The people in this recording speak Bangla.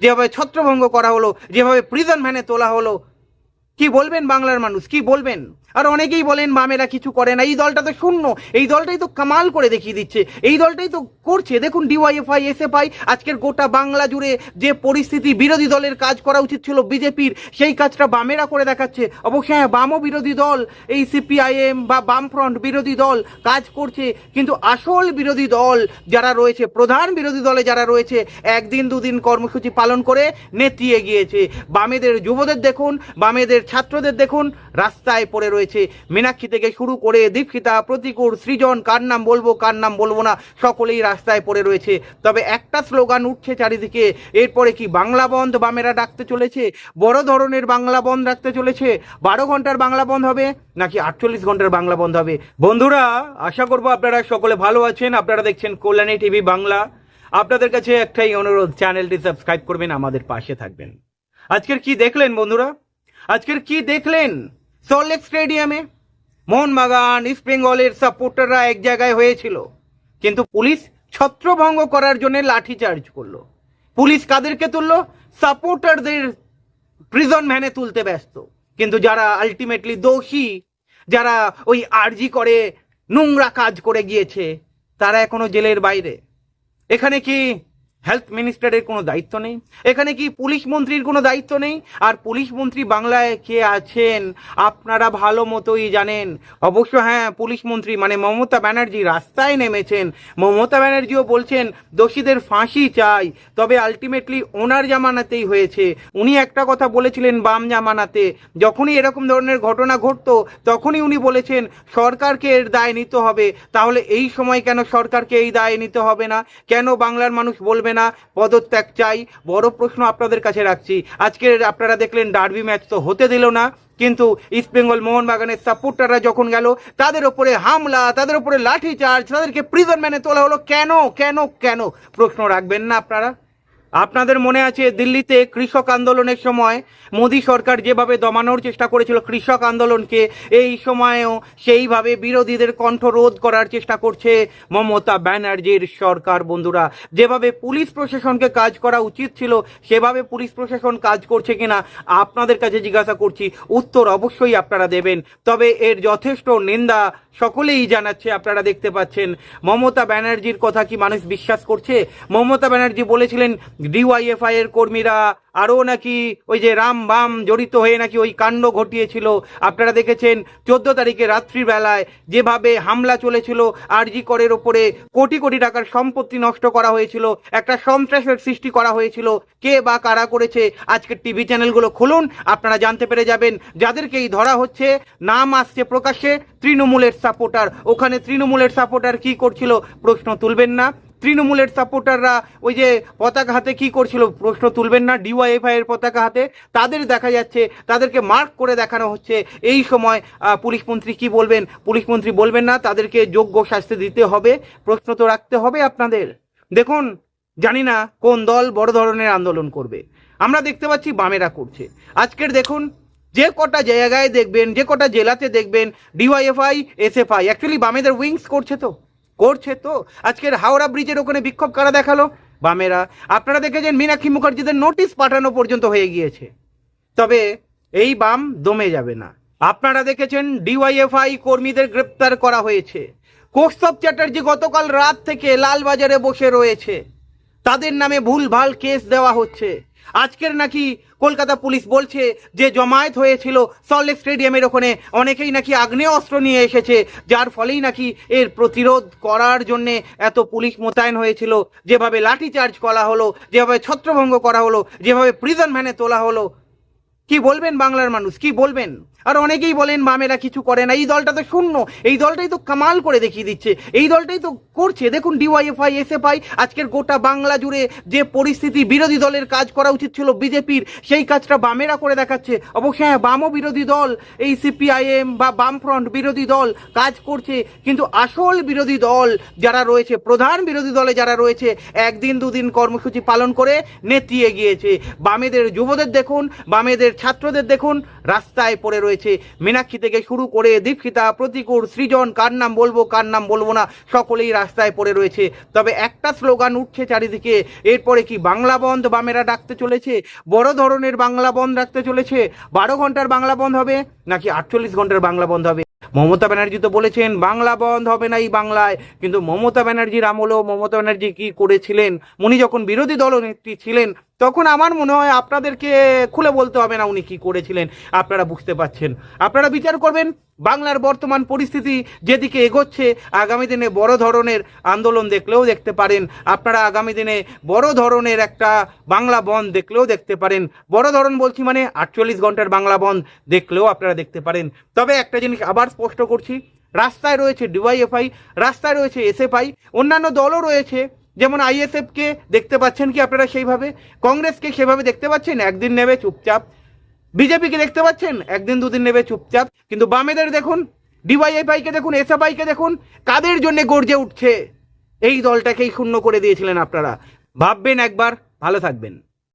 যেভাবে ছত্রভঙ্গ করা হলো যেভাবে প্রিজন ভ্যানে তোলা হলো কি বলবেন বাংলার মানুষ? কি বলবেন? আর অনেকেই বলেন, বামেরা কিছু করে না, এই দলটা তো শূন্য, এই দলটাই তো কামাল করে দেখিয়ে দিচ্ছে, এই দলটাই তো করছে। দেখুন, ডিওয়াইএফআই, এসএফআই, আজকের গোটা বাংলা জুড়ে যে পরিস্থিতি, বিরোধী দলের কাজ করা উচিত ছিল বিজেপির, সেই কাজটা বামেরা করে দেখাচ্ছে। অবশ্যই হ্যাঁ বামও বিরোধী দল, এই সিপিআইএম বা বামফ্রন্ট বিরোধী দল কাজ করছে, কিন্তু আসল বিরোধী দল যারা রয়েছে, প্রধান বিরোধী দলে যারা রয়েছে, একদিন দুদিন কর্মসূচি পালন করে নেতিয়ে গিয়েছে। বামেদের, যুবদের দেখুন, বামেদের ছাত্রদের দেখুন, রাস্তায় পড়ে রয়েছে। মীনাক্ষী থেকে শুরু করে দীক্ষিতা প্রতিকূর, সৃজন, কার নাম বলব, কার নাম বলব না, সকলেই রাস্তায় পড়ে রয়েছে। তবে একটা স্লোগান উঠছে চারিদিকে, এরপরে কি বাংলা বন্ধ বামেরা ডাকতে চলেছে? বড় ধরনের বাংলা বন্ধ রাখতে চলেছে। বারো ঘণ্টার বাংলা বন্ধ হবে, নাকি আটচল্লিশ ঘণ্টার বাংলা বন্ধ হবে? বন্ধুরা, আশা করব আপনারা সকলে ভালো আছেন। আপনারা দেখছেন কল্যাণী টিভি বাংলা। আপনাদের কাছে একটাই অনুরোধ, চ্যানেলটি সাবস্ক্রাইব করবেন, আমাদের পাশে থাকবেন। আজকের কি দেখলেন বন্ধুরা? আজকের কি দেখলেন? সল্টলেক স্টেডিয়ামে মোহনবাগান ইস্ট বেঙ্গলের সাপোর্টাররা এক জায়গায় হয়েছিল। কিন্তু পুলিশ ছত্রভঙ্গ করার জন্য লাঠি চার্জ করল। পুলিশ কাদেরকে তুললো? সাপোর্টারদের প্রিজন ভ্যানে তুলতে ব্যস্ত। কিন্তু যারা আলটিমেটলি দোষী, যারা ওই আরজি করে নোংরা কাজ করে গিয়েছে, তারা এখনও জেলের বাইরে। এখানে কি হেলথ মিনিস্টারের কোনো দায়িত্ব নেই। এখানে কি পুলিশ মন্ত্রীর কোনো দায়িত্ব নেই? আর পুলিশ মন্ত্রী বাংলায় কে আছেন? আপনারা ভালো মতোই জানেন। অবশ্য হ্যাঁ পুলিশ মন্ত্রী মানে মমতা ব্যানার্জি রাস্তায় নেমেছেন। মমতা ব্যানার্জিও বলছেন, দোষীদের ফাঁসি চাই। তবে আলটিমেটলি ওনার জামানাতেই হয়েছে। উনি একটা কথা বলেছিলেন বাম জামানাতে। যখনই এরকম ধরনের ঘটনা ঘটতো, তখনই উনি বলেছেন, সরকারকে এর দায় নিতে হবে। তাহলে এই সময় কেন সরকারকে এই দায় নিতে হবে না? কেন বাংলার মানুষ বলবে না, পদত্যাগ চাই, বড় প্রশ্ন আপনাদের কাছে রাখছি। আজকের আপনারা দেখলেন ডার্বি ম্যাচ তো হতে দিল না, কিন্তু ইস্টবেঙ্গল মোহনবাগানের সাপোর্টাররা যখন গেল, তাদের ওপরে হামলা, তাদের ওপরে লাঠি চার্জ তাদেরকে প্রিজন ম্যানে তোলা হলো। কেন কেন কেন? প্রশ্ন রাখবেন না আপনারা। আপনাদের মনে আছে দিল্লিতে কৃষক আন্দোলনের সময়? মোদী সরকার যেভাবে দমানোর চেষ্টা করেছিল কৃষক আন্দোলনকে, এই সময়েও সেইভাবে বিরোধীদের কণ্ঠ রোধ করার চেষ্টা করছে মমতা ব্যানার্জির সরকার। বন্ধুরা, যেভাবে পুলিশ প্রশাসনকে কাজ করা উচিত ছিল, সেভাবে পুলিশ প্রশাসন কাজ করছে কিনা আপনাদের কাছে জিজ্ঞাসা করছি। উত্তর অবশ্যই আপনারা দেবেন। তবে এর যথেষ্ট নিন্দা সকলেই জানাচ্ছে, আপনারা দেখতে পাচ্ছেন, মমতা ব্যানার্জির কথা কি মানুষ বিশ্বাস করছে? মমতা ব্যানার্জি বলেছিলেন ডিওয়াইএফআই এর কর্মীরা আরও নাকি ওই যে রাম বাম জড়িত হয়ে নাকি ওই কাণ্ড ঘটিয়েছিল। আপনারা দেখেছেন, চোদ্দ তারিখে রাত্রিবেলায় যেভাবে হামলা চলেছিল, আরজি করের ওপরে কোটি কোটি টাকার সম্পত্তি নষ্ট করা হয়েছিল, একটা সন্ত্রাসের সৃষ্টি করা হয়েছিল। কে বা কারা করেছে, আজকের টিভি চ্যানেলগুলো খুলুন, আপনারা জানতে পেরে যাবেন। যাদেরকেই ধরা হচ্ছে, নাম আসছে প্রকাশ্যে তৃণমূলের সাপোর্টার। ওখানে তৃণমূলের সাপোর্টার কি করছিল, প্রশ্ন তুলবেন না। তৃণমূলের সাপোর্টাররা ওই যে পতাকা হাতে কি করছিল? প্রশ্ন তুলবেন না ডিওয়াইএফআই এর পতাকা হাতে। তাদের দেখা যাচ্ছে, তাদেরকে মার্ক করে দেখানো হচ্ছে। এই সময় পুলিশ মন্ত্রী কি বলবেন? পুলিশ মন্ত্রী বলবেন না, তাদেরকে যোগ্য শাস্তি দিতে হবে। প্রশ্ন তো রাখতে হবে আপনাদের। দেখুন, জানি না কোন দল বড় ধরনের আন্দোলন করবে। আমরা দেখতে পাচ্ছি বামেরা করছে। আজকের দেখুন, যে কটা জায়গায় দেখবেন, যে কটা জেলাতে দেখবেন ডিওয়াইএফআই এসএফআই অ্যাকচুয়ালি বামেদের উইংস করছে তো। করছে তো? আজকের হাওড়া ব্রিজের ওখানে বিক্ষোভ কারা দেখাল? বামেরা। আপনারা দেখেছেন মীনাক্ষী মুখার্জিদের নোটিশ পাঠানো পর্যন্ত হয়ে গিয়েছে। তবে এই বাম দমে যাবে না। আপনারা দেখেছেন ডিওয়াইএফআই কর্মীদের গ্রেপ্তার করা হয়েছে। কোস্তব চ্যাটার্জি গতকাল রাত থেকে লালবাজারে বসে রয়েছে। তাদের নামে ভুলভাল কেস দেওয়া হচ্ছে। আজকের নাকি কলকাতা পুলিশ বলছে যে জমায়েত হয়েছিল সল্টলেক স্টেডিয়ামের ওখানে। অনেকেই নাকি আগ্নেয় অস্ত্র নিয়ে এসেছে, যার ফলেই নাকি এর প্রতিরোধ করার জন্যে এত পুলিশ মোতায়েন হয়েছিল। যেভাবে লাঠি চার্জ করা হলো, যেভাবে ছত্রভঙ্গ করা হলো, যেভাবে প্রিজন ভ্যানে তোলা হলো কি বলবেন বাংলার মানুষ? কি বলবেন? আর অনেকেই বলেন, বামেরা কিছু করে না, এই দলটা তো শূন্য। এই দলটাই তো কামাল করে দেখিয়ে দিচ্ছে। এই দলটাই তো করছে। দেখুন, ডিওয়াইএফআই, এসএফআই, আজকের গোটা বাংলা জুড়ে যে পরিস্থিতি, বিরোধী দলের কাজ করা উচিত ছিল বিজেপির, সেই কাজটা বামেরা করে দেখাচ্ছে। অবশ্যই হ্যাঁ বামও বিরোধী দল, এই সিপিআইএম বা বামফ্রন্ট বিরোধী দল কাজ করছে, কিন্তু আসল বিরোধী দল যারা রয়েছে, প্রধান বিরোধী দলে যারা রয়েছে, একদিন দুদিন কর্মসূচি পালন করে নেতিয়ে গিয়েছে। বামেদের, যুবদের দেখুন, বামেদের ছাত্রদের দেখুন, রাস্তায় পড়ে রয়েছে। মীনাক্ষী থেকে শুরু করে দীক্ষিতা প্রতিকূর, সৃজন, কার নাম বলব, কার নাম বলব না, সকলেই রাস্তায় পড়ে রয়েছে। তবে একটা স্লোগান উঠছে চারিদিকে, এরপরে কি বাংলা বন্ধ? বামেরা ডাকতে চলেছে? বড় ধরনের বাংলা বন্ধ রাখতে চলেছে? বারো ঘণ্টার বাংলা বন্ধ হবে? নাকি আটচল্লিশ ঘণ্টার বাংলা বন্ধ হবে? মমতা ব্যানার্জি তো বলেছেন, বাংলা বন্ধ হবে না এই বাংলায়। কিন্তু মমতা ব্যানার্জির আমলেও মমতা ব্যানার্জি কি করেছিলেন? উনি যখন বিরোধী দলনেত্রী ছিলেন তখন আমার মনে হয় আপনাদেরকে খুলে বলতে হবে না উনি কি করেছিলেন, আপনারা বুঝতে পাচ্ছেন আপনারা বিচার করবেন, বাংলার বর্তমান পরিস্থিতি যেদিকে এগোচ্ছে, আগামী দিনে বড় ধরনের আন্দোলন দেখলেও দেখতে পারেন। আপনারা আগামী দিনে বড় ধরনের একটা বাংলা বন্ধ দেখলেও দেখতে পারেন। বড় ধরন বলছি মানে আটচল্লিশ ঘণ্টার বাংলা বন্ধ দেখলেও আপনারা দেখতে পারেন। তবে একটা জিনিস আবার স্পষ্ট করছি, রাস্তায় রয়েছে ডিওয়াইএফআই, রাস্তায় রয়েছে এসএফআই, অন্যান্য দলও রয়েছে। যেমন আইএসএফকে দেখতে পাচ্ছেন কি আপনারা সেইভাবে? কংগ্রেসকে সেভাবে দেখতে পাচ্ছেন? একদিন নেবে চুপচাপ। বিজেপিকে দেখতে পাচ্ছেন? একদিন দুদিন নেবে চুপচাপ। কিন্তু বামেদের দেখুন, ডিওয়াইএফআইকে দেখুন এসএফআইকে দেখুন, কাদের জন্য গর্জে উঠছে? এই দলটাকেই শূন্য করে দিয়েছিলেন আপনারা। ভাববেন একবার, ভালো থাকবেন।